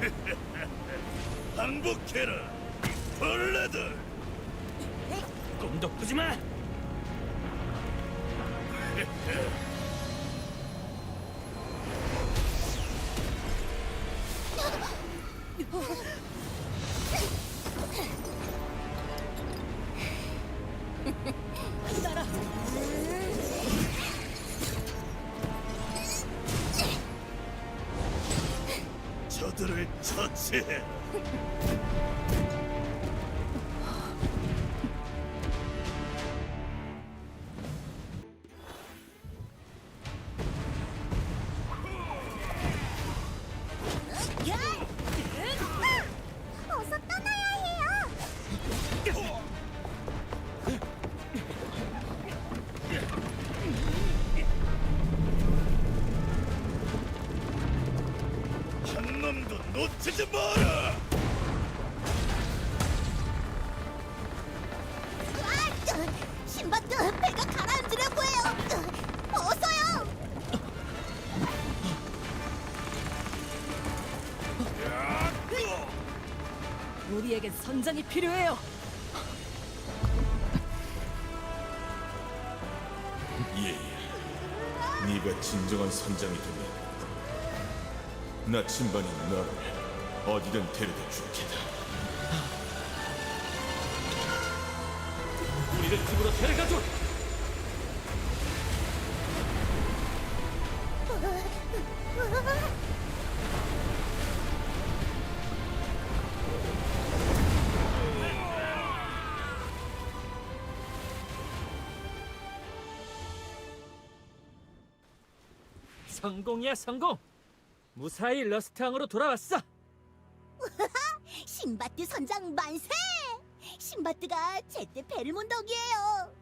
항복해라 이 벌레들! 꿈도 꾸지 마. 놓치지 마라 아, 신밧드 배가 가라앉으려고 해요. 어서요. 우리에겐 선장이 필요해요. 예, 네가 진정한 선장이 되면 나침반인 너를 어디든 데려다 줄게다. 우리를 집으로 데려가 줘 성공이야 성공 무사히 러스트항으로 돌아왔어 신밧드 선장 만세! 신밧드가 제때 문 덕이에요.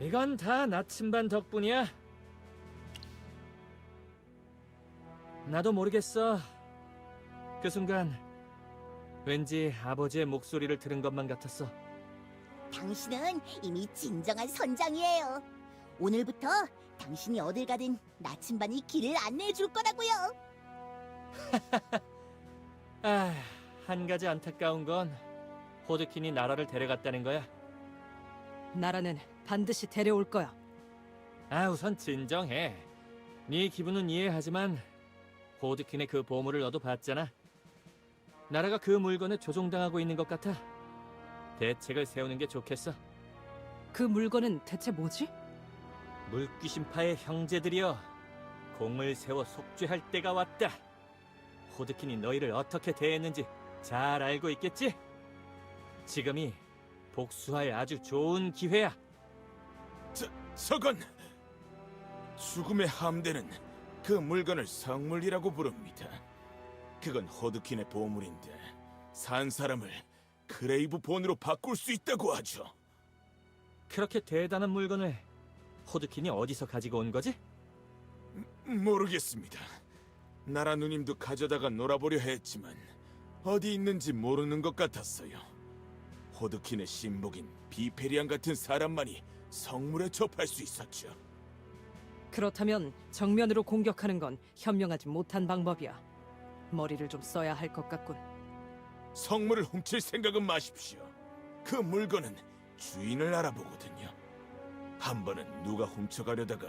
이건 다 나침반 덕분이야. 나도 모르겠어. 그 순간 왠지 아버지의 목소리를 들은 것만 같았어. 당신은 이미 진정한 선장이에요. 오늘부터 당신이 어딜 가든 나침반이 길을 안내해 줄 거라고요. 아, 한 가지 안타까운 건 호드킨이 나라를 데려갔다는 거야. 나라는 반드시 데려올 거야. 아, 우선 진정해. 네 기분은 이해하지만 호드킨의 그 보물을 너도 봤잖아. 나라가 그 물건에 조종당하고 있는 것 같아. 대책을 세우는 게 좋겠어. 그 물건은 대체 뭐지? 물귀신파의 형제들이여 공을 세워 속죄할 때가 왔다 호드킨이 너희를 어떻게 대했는지 잘 알고 있겠지? 지금이 복수할 아주 좋은 기회야 저, 저건 죽음의 함대는 그 물건을 성물이라고 부릅니다. 그건 호드킨의 보물인데 산 사람을 크레이브 본으로 바꿀 수 있다고 하죠. 그렇게 대단한 물건을 호드킨이 어디서 가지고 온 거지? 모르겠습니다. 나라 누님도 가져다가 놀아보려 했지만 어디 있는지 모르는 것 같았어요. 호드킨의 신복인 비페리안 같은 사람만이 성물에 접할 수 있었죠. 그렇다면 정면으로 공격하는 건 현명하지 못한 방법이야. 머리를 좀 써야 할 것 같군. 성물을 훔칠 생각은 마십시오. 그 물건은 주인을 알아보거든요. 한 번은 누가 훔쳐가려다가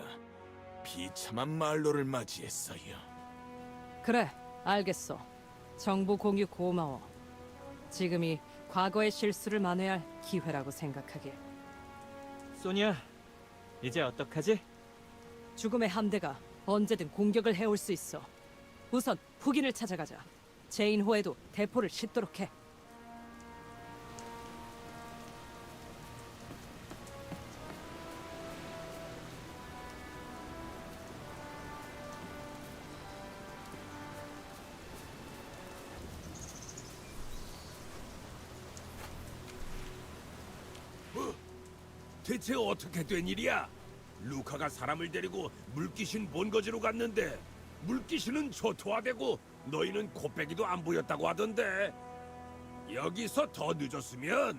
비참한 말로를 맞이했어요. 그래, 알겠어. 정보 공유 고마워. 지금이 과거의 실수를 만회할 기회라고 생각하길. 소니야 이제 어떡하지? 죽음의 함대가 언제든 공격을 해올 수 있어. 우선 흑인을 찾아가자. 제인호에도 대포를 싣도록 해. 대체 어떻게 된 일이야? 루카가 사람을 데리고 물귀신 본거지로 갔는데 물귀신은 초토화되고 너희는 코빼기도 안 보였다고 하던데 여기서 더 늦었으면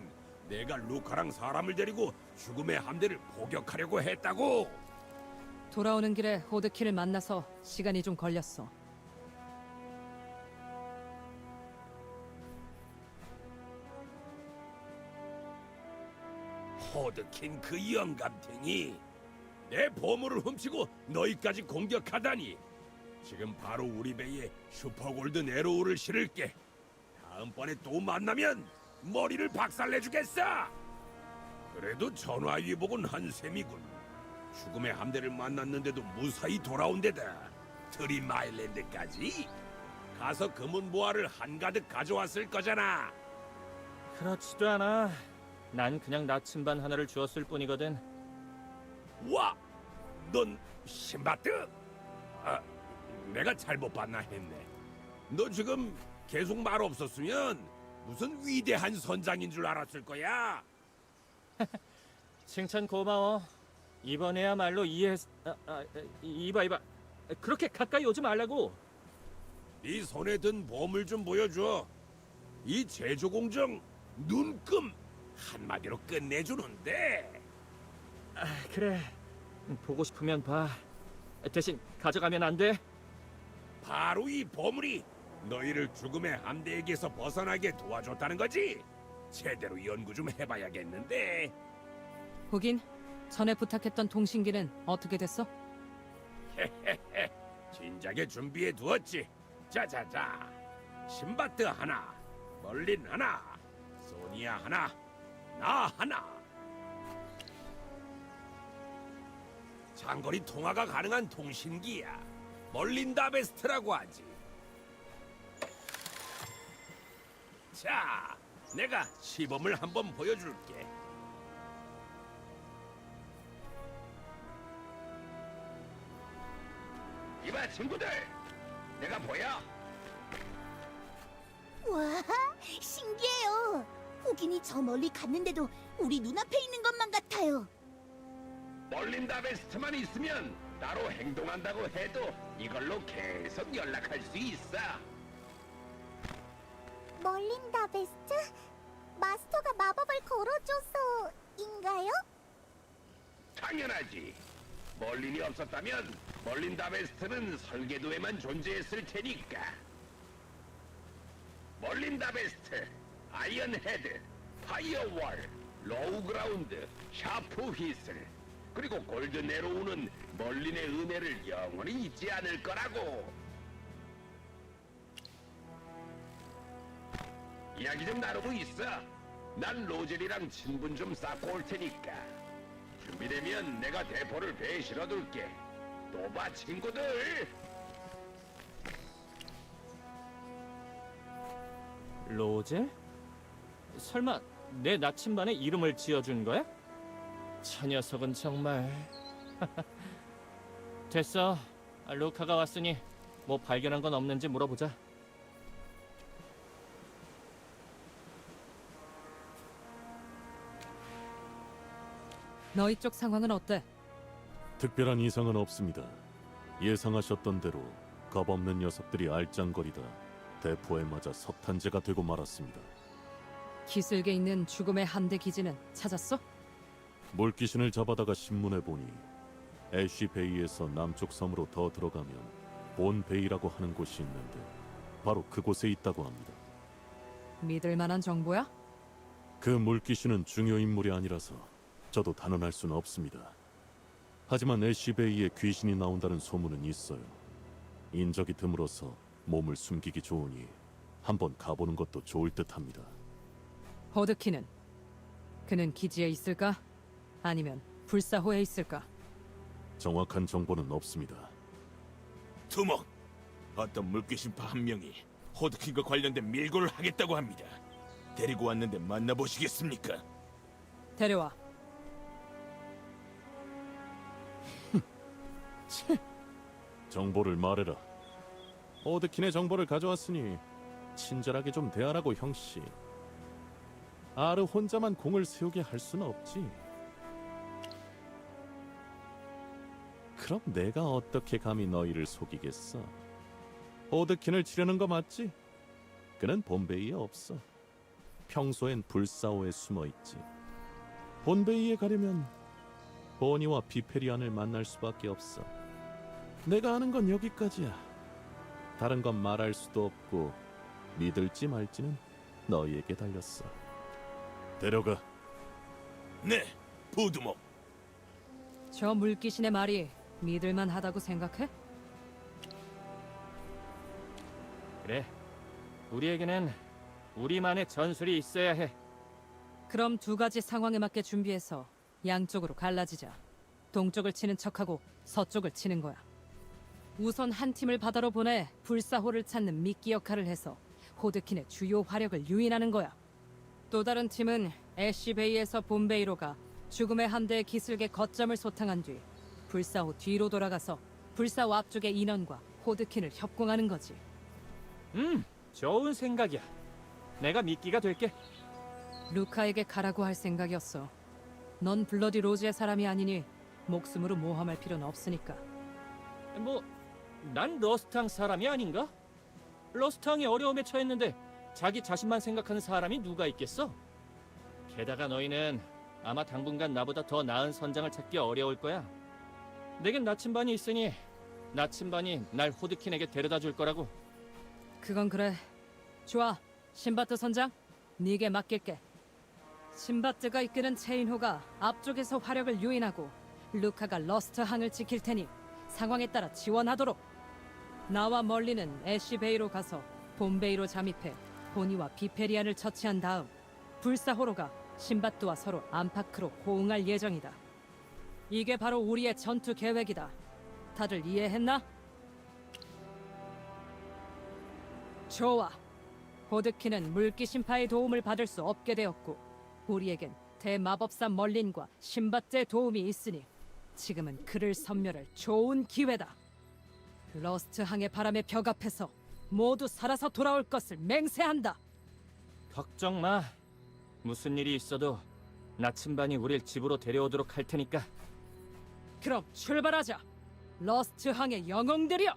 내가 루카랑 사람을 데리고 죽음의 함대를 포격하려고 했다고 돌아오는 길에 호드키를 만나서 시간이 좀 걸렸어. 호드킨 그 영감탱이 내 보물을 훔치고 너희까지 공격하다니. 지금 바로 우리 배에 슈퍼골든 에로우를 실을게. 다음번에 또 만나면 머리를 박살내주겠어. 그래도 전화위복은 한 셈이군. 죽음의 함대를 만났는데도 무사히 돌아온 데다 트림 아일랜드까지. 가서 금은 보화를 한가득 가져왔을 거잖아. 그렇지도 않아. 난 그냥 나 침반 하나를 주었을 뿐이거든. 와, 넌 신바트? 아, 내가 잘못 봤나 했네. 너 지금 계속 말 없었으면 무슨 위대한 선장인 줄 알았을 거야. 칭찬 고마워. 이번에야말로 이해했... 아, 아, 이봐 이봐. 그렇게 가까이 오지 말라고. 네 손에 든 보물 좀 보여줘. 이 제조 공정 눈금 한마디로 끝내주는데. 아, 그래. 보고 싶으면 봐. 대신 가져가면 안 돼? 바로 이 보물이 너희를 죽음의 함대에게서 벗어나게 도와줬다는 거지. 제대로 연구 좀 해봐야겠는데. 후긴 전에 부탁했던 통신기는 어떻게 됐어? 진작에 준비해 두었지. 자자자. 신바트 하나, 멀린 하나, 소니아 하나, 나 하나. 장거리 통화가 가능한 통신기야. 멀린다 베스트라고 하지. 자, 내가 시범을 한번 보여줄게. 이봐 친구들, 내가 보여? 와, 신기해요. 호긴이 저 멀리 갔는데도 우리 눈앞에 있는 것만 같아요. 멀린다 베스트만 있으면 따로 행동한다고 해도 이걸로 계속 연락할 수 있어. 멀린다 베스트? 마스터가 마법을 걸어줘서인가요? 당연하지. 멀린이 없었다면 멀린다 베스트는 설계도에만 존재했을 테니까. 멀린다 베스트, 아이언 헤드, 파이어월, 로우 그라운드, 샤프 휘슬, 그리고 골든 에로우는 멀린의 은혜를 영원히 잊지 않을 거라고. 이야기 좀 나누고 있어. 난 로젤이랑 친분 좀 쌓고 올 테니까. 준비되면 내가 대포를 배에 실어둘게. 또 봐 친구들. 로제? 설마 내 나침반에 이름을 지어준 거야? 저 녀석은 정말... 됐어. 아, 루카가 왔으니 뭐 발견한 건 없는지 물어보자. 너희 쪽 상황은 어때? 특별한 이상은 없습니다. 예상하셨던 대로 겁없는 녀석들이 알짱거리다 대포에 맞아 석탄재가 되고 말았습니다. 기슭에 있는 죽음의 함대 기지는 찾았어? 물귀신을 잡아다가 신문에 보니 애쉬 베이에서 남쪽 섬으로 더 들어가면 본 베이라고 하는 곳이 있는데 바로 그곳에 있다고 합니다. 믿을 만한 정보야? 그 물귀신은 중요 인물이 아니라서 저도 단언할 수는 없습니다. 하지만 애쉬 베이에 귀신이 나온다는 소문은 있어요. 인적이 드물어서 몸을 숨기기 좋으니 한번 가보는 것도 좋을 듯합니다. 호드키는 그는 기지에 있을까? 아니면 불사호에 있을까? 정확한 정보는 없습니다. 두목, 어떤 물귀신파 한 명이 호드킨과 관련된 밀고를 하겠다고 합니다. 데리고 왔는데 만나보시겠습니까? 데려와. 정보를 말해라. 오드킨의 정보를 가져왔으니 친절하게 좀 대하라고 형씨. 아르 혼자만 공을 세우게 할 수는 없지. 그럼 내가 어떻게 감히 너희를 속이겠어? 오드킨을 치려는 거 맞지? 그는 본베이에 없어. 평소엔 불사오에 숨어 있지. 본베이에 가려면 보니와 비페리안을 만날 수밖에 없어. 내가 아는 건 여기까지야. 다른 건 말할 수도 없고 믿을지 말지는 너희에게 달렸어. 데려가. 네, 부두목. 저 물귀신의 말이 믿을만 하다고 생각해? 그래. 우리에게는 우리만의 전술이 있어야 해. 그럼 두 가지 상황에 맞게 준비해서 양쪽으로 갈라지자. 동쪽을 치는 척하고 서쪽을 치는 거야. 우선 한 팀을 바다로 보내 불사호를 찾는 미끼 역할을 해서 호드킨의 주요 화력을 유인하는 거야. 또 다른 팀은 애쉬베이에서 본베이로 가 죽음의 함대의 기슭의 거점을 소탕한 뒤 불사호 뒤로 돌아가서 불사호 앞쪽의 인원과 호드킨을 협공하는 거지. 음, 좋은 생각이야. 내가 미끼가 될게. 루카에게 가라고 할 생각이었어. 넌 블러디 로즈의 사람이 아니니 목숨으로 모험할 필요는 없으니까. 뭐, 난 러스탕 사람이 아닌가? 러스탕이 어려움에 처했는데 자기 자신만 생각하는 사람이 누가 있겠어? 게다가 너희는 아마 당분간 나보다 더 나은 선장을 찾기 어려울 거야. 내겐 나침반이 있으니 나침반이 날 호드킨에게 데려다 줄 거라고. 그건 그래. 좋아. 신바트 선장, 네게 맡길게. 신바트가 이끄는 체인호가 앞쪽에서 화력을 유인하고 루카가 러스트 항을 지킬 테니 상황에 따라 지원하도록. 나와 멀리는 애쉬베이로 가서 본베이로 잠입해 보니와 비페리안을 처치한 다음 불사호로가 신바트와 서로 안팎으로 호응할 예정이다. 이게 바로 우리의 전투 계획이다. 다들 이해했나? 좋아. 호드키는 물기 심파의 도움을 받을 수 없게 되었고 우리에겐 대마법사 멀린과 신밧제의 도움이 있으니 지금은 그를 섬멸할 좋은 기회다. 러스트 항의 바람에 벽 앞에서 모두 살아서 돌아올 것을 맹세한다. 걱정 마. 무슨 일이 있어도 나침반이 우릴 집으로 데려오도록 할 테니까. 그럼 출발하자. 러스트 항의 영웅들이여.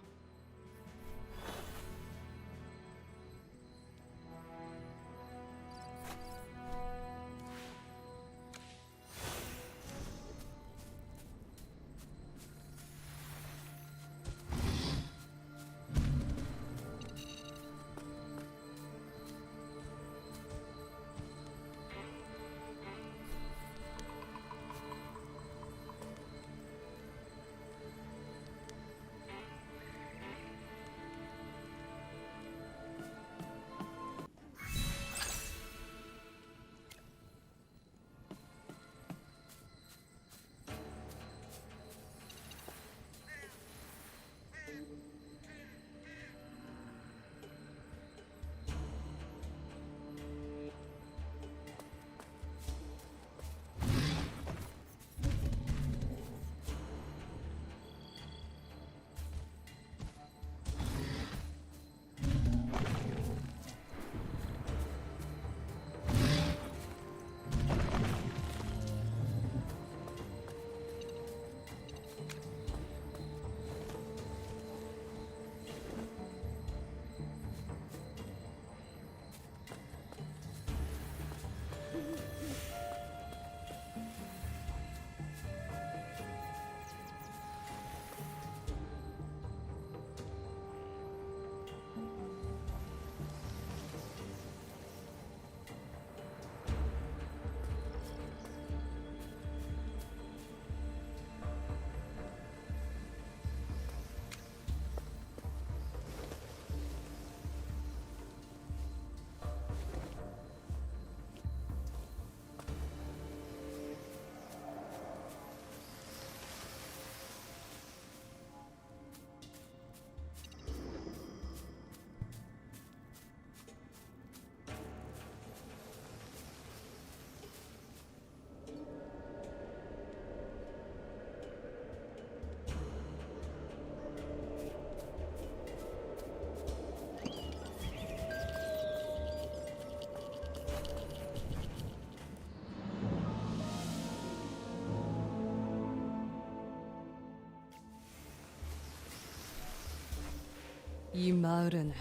이 마을은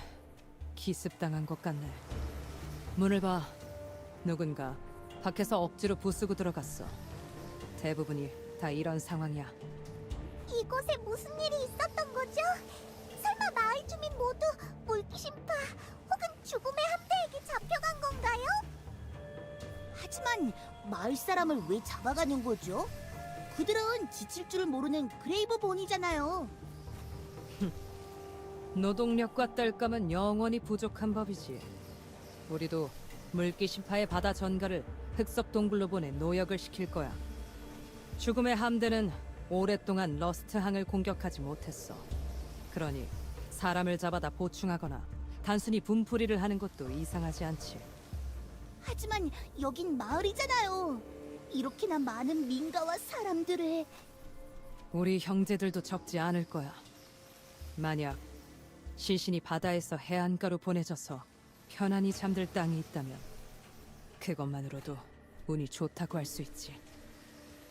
기습당한 것 같네. 문을 봐. 누군가 밖에서 억지로 부수고 들어갔어. 대부분이 다 이런 상황이야. 이곳에 무슨 일이 있었던 거죠? 설마 마을 주민 모두 물귀신파 혹은 죽음의 함대에게 잡혀간 건가요? 하지만 마을 사람을 왜 잡아가는 거죠? 그들은 지칠 줄 모르는 그레이브 본이잖아요. 노동력과 땔감은 영원히 부족한 법이지. 우리도 물귀신파의 바다 전가를 흑석 동굴로 보내 노역을 시킬 거야. 죽음의 함대는 오랫동안 러스트 항을 공격하지 못했어. 그러니 사람을 잡아다 보충하거나 단순히 분풀이를 하는 것도 이상하지 않지. 하지만 여긴 마을이잖아요. 이렇게나 많은 민가와 사람들을 우리 형제들도 적지 않을 거야. 만약 시신이 바다에서 해안가로 보내져서 편안히 잠들 땅이 있다면 그것만으로도 운이 좋다고 할 수 있지.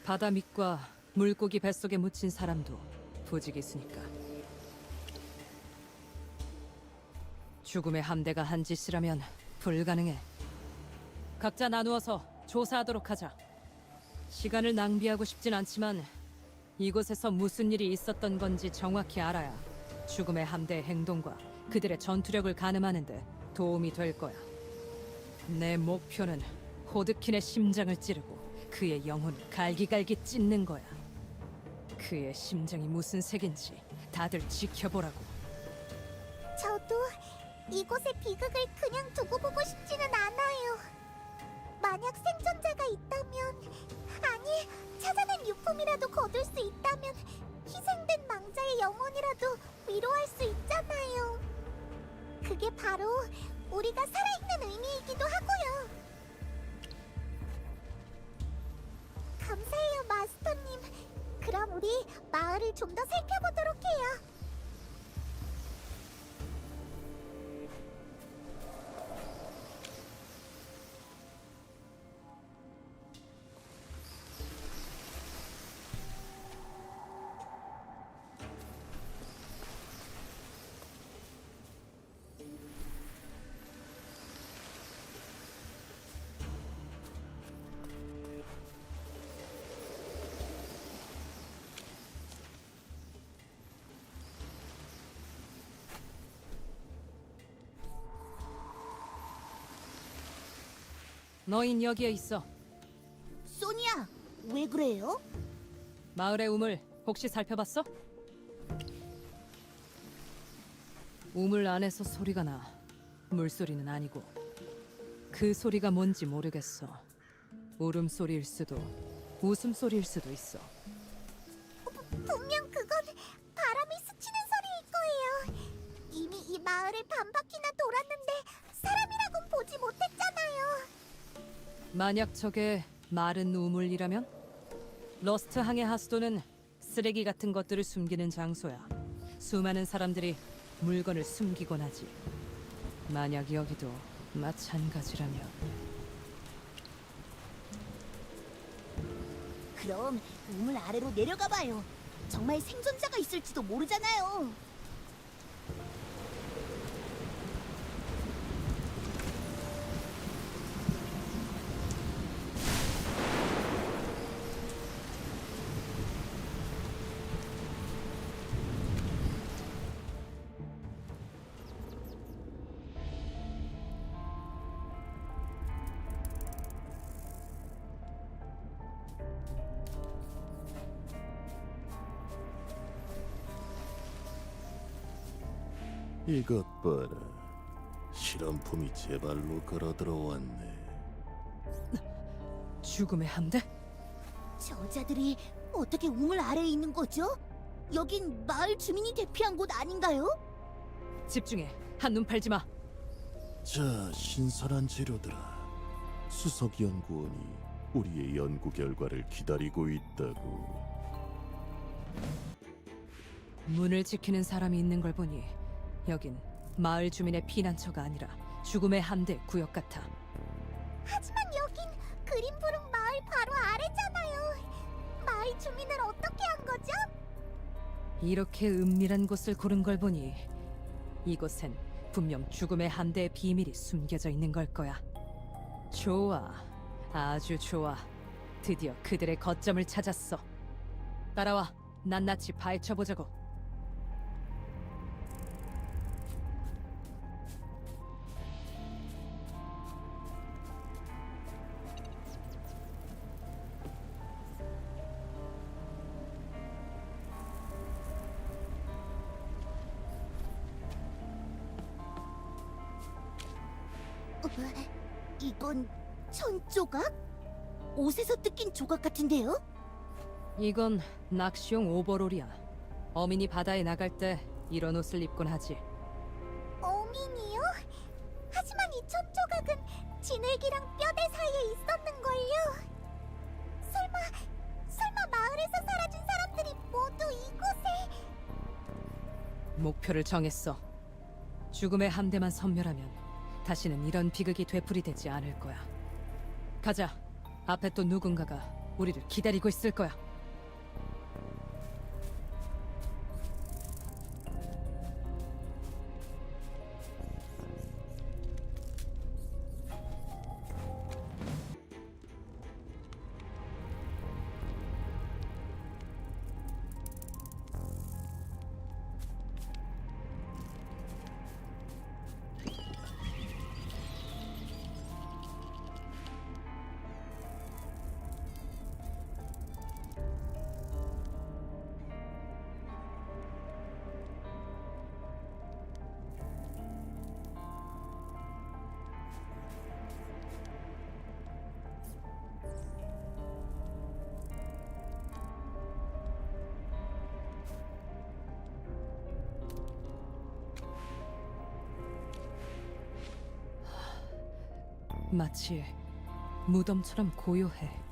바다 밑과 물고기 뱃속에 묻힌 사람도 부지기수니까. 죽음의 함대가 한 짓이라면 불가능해. 각자 나누어서 조사하도록 하자. 시간을 낭비하고 싶진 않지만 이곳에서 무슨 일이 있었던 건지 정확히 알아야 죽음의 함대의 행동과 그들의 전투력을 가늠하는데 도움이 될 거야. 내 목표는 호드킨의 심장을 찌르고 그의 영혼을 갈기갈기 찢는 거야. 그의 심장이 무슨 색인지 다들 지켜보라고. 저도 이곳의 비극을 그냥 두고 보고 싶지는 않아요. 만약 생존자가 있다면, 아니, 찾아낸 유품이라도 거둘 수 있다면, 영혼이라도 위로할 수 있잖아요. 그게 바로 우리가 살아있는 의미이기도 하고요. 감사해요, 마스터님. 그럼 우리 마을을 좀 더 살펴보도록 해요. 너흰 여기에 있어. 소니야, 왜 그래요? 마을의 우물 혹시 살펴봤어? 우물 안에서 소리가 나. 물소리는 아니고. 그 소리가 뭔지 모르겠어. 울음소리일 수도, 웃음소리일 수도 있어. 분명 그건 바람이 스치는 소리일 거예요. 이미 이 마을을 반 바퀴나 돌았는데 만약 저게 마른 우물이라면? 러스트 항의 하수도는 쓰레기 같은 것들을 숨기는 장소야. 수많은 사람들이 물건을 숨기곤 하지. 만약 여기도 마찬가지라면 그럼 우물 아래로 내려가 봐요. 정말 생존자가 있을지도 모르잖아요. 이것 봐라. 실험품이 제 발로 걸어 들어왔네. 죽음의 함대? 저자들이 어떻게 우물 아래에 있는 거죠? 여긴 마을 주민이 대피한 곳 아닌가요? 집중해. 한눈 팔지 마. 자, 신선한 재료들아. 수석 연구원이 우리의 연구 결과를 기다리고 있다고. 문을 지키는 사람이 있는 걸 보니 여긴 마을 주민의 피난처가 아니라 죽음의 함대 구역 같아. 하지만 여긴 그린브룩 마을 바로 아래잖아요. 마을 주민을 어떻게 한 거죠? 이렇게 은밀한 곳을 고른 걸 보니 이곳엔 분명 죽음의 함대의 비밀이 숨겨져 있는 걸 거야. 좋아. 아주 좋아. 드디어 그들의 거점을 찾았어. 따라와. 낱낱이 파헤쳐 보자고. 천 조각? 옷에서 뜯긴 조각 같은데요? 이건 낚시용 오버롤이야. 어민이 바다에 나갈 때 이런 옷을 입곤 하지. 어민이요? 하지만 이 천 조각은 진흙이랑 뼈대 사이에 있었는걸요. 설마, 설마 마을에서 사라진 사람들이 모두 이곳에... 목표를 정했어. 죽음의 함대만 섬멸하면 다시는 이런 비극이 되풀이되지 않을 거야. 가자. 앞에 또 누군가가 우리를 기다리고 있을 거야. 마치 무덤처럼 고요해.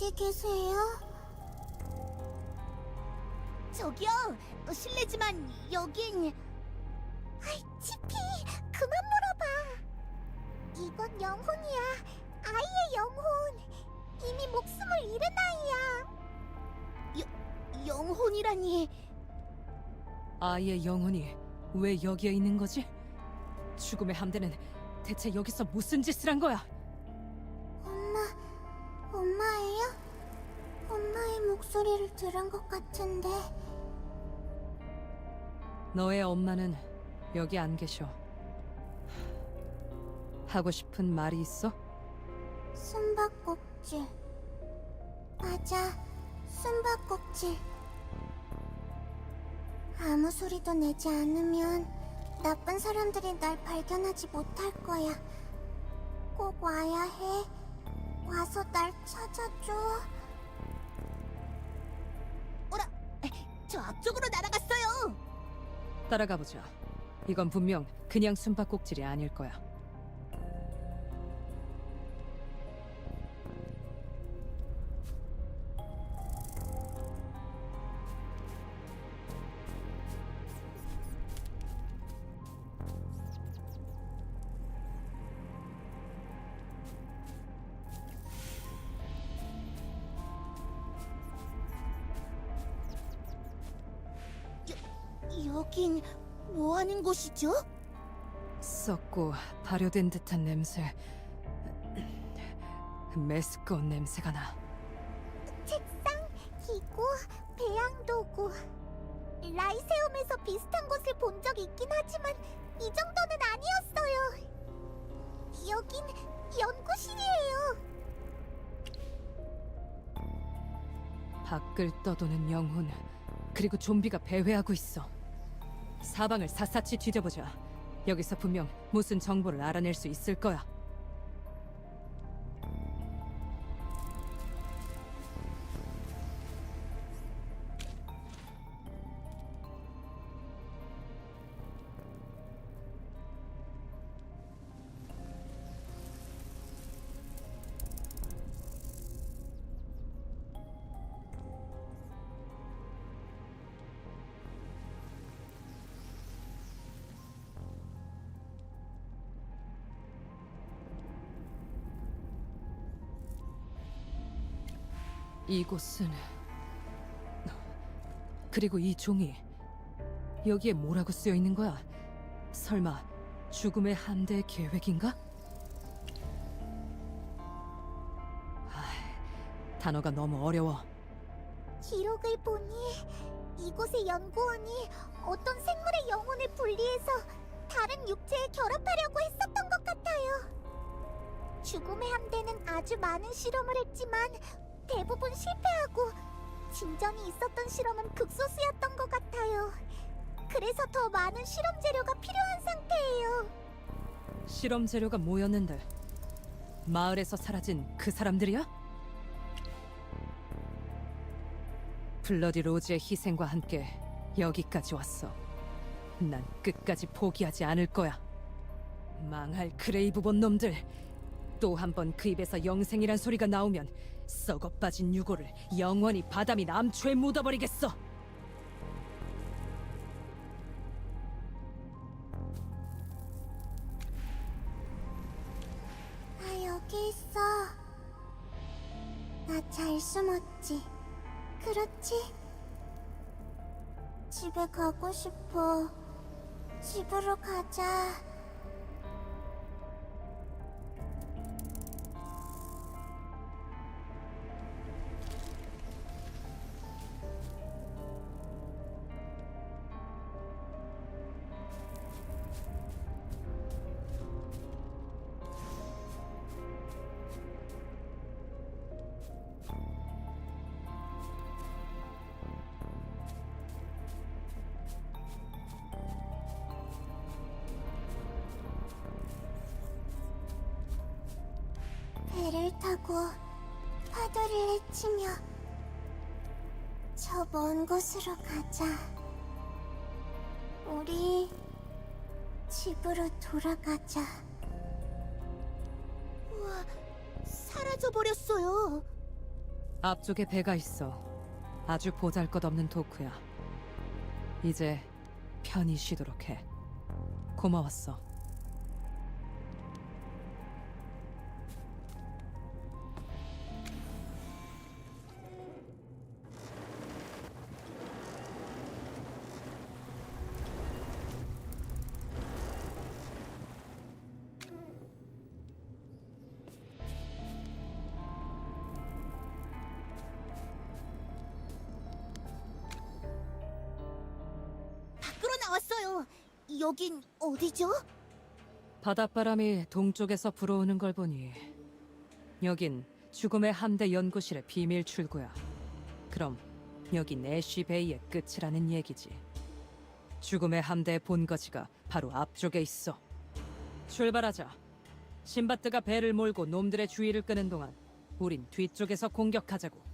어디 계세요? 저기요, 어, 실례지만 여긴... 아이, 치피, 그만 물어봐. 이건 영혼이야. 아이의 영혼. 이미 목숨을 잃은 아이야. 여, 영혼이라니. 아이의 영혼이 왜 여기에 있는 거지? 죽음의 함대는 대체 여기서 무슨 짓을 한 거야? 목소리를 들은 것 같은데. 너의 엄마는 여기 안 계셔. 하고 싶은 말이 있어? 숨바꼭질. 맞아, 숨바꼭질. 아무 소리도 내지 않으면 나쁜 사람들이 날 발견하지 못할 거야. 꼭 와야 해. 와서 날 찾아줘. 저 앞쪽으로 날아갔어요. 따라가 보자. 이건 분명 그냥 숨바꼭질이 아닐 거야. 발효된 듯한 냄새. 메스꺼운 냄새가 나. 책상, 기구, 배양 도구. 라이세움에서 비슷한 것을 본 적 있긴 하지만 이 정도는 아니었어요. 여긴 연구실이에요. 밖을 떠도는 영혼, 그리고 좀비가 배회하고 있어. 사방을 샅샅이 뒤져보자. 여기서 분명 무슨 정보를 알아낼 수 있을 거야. 이곳은 그리고 이 종이 여기에 뭐라고 쓰여 있는 거야? 설마 죽음의 함대 계획인가? 아, 단어가 너무 어려워. 기록을 보니 이곳의 연구원이 어떤 생물의 영혼을 분리해서 다른 육체에 결합하려고 했었던 것 같아요. 죽음의 함대는 아주 많은 실험을 했지만 대부분 실패하고 진전이 있었던 실험은 극소수였던 것 같아요. 그래서 더 많은 실험 재료가 필요한 상태예요. 실험 재료가 뭐였는데? 마을에서 사라진 그 사람들이야? 블러디 로즈의 희생과 함께 여기까지 왔어. 난 끝까지 포기하지 않을 거야. 망할 크레이브본 놈들. 또 한 번 그 입에서 영생이란 소리가 나오면 썩어 빠진 유골을 영원히 바다 및 암초에 묻어버리겠어. 아, 여기 있어. 나 잘 숨었지. 그렇지? 집에 가고 싶어. 집으로 가자. 배를 타고 파도를 헤치며 저 먼 곳으로 가자. 우리 집으로 돌아가자. 우와, 사라져버렸어요. 앞쪽에 배가 있어. 아주 보잘것없는 도크야. 이제 편히 쉬도록 해. 고마웠어. 여긴 어디죠? 바닷바람이 동쪽에서 불어오는 걸 보니 여긴 죽음의 함대 연구실의 비밀 출구야. 그럼 여긴 애쉬베이의 끝이라는 얘기지. 죽음의 함대의 본거지가 바로 앞쪽에 있어. 출발하자. 신바트가 배를 몰고 놈들의 주의를 끄는 동안 우린 뒤쪽에서 공격하자고.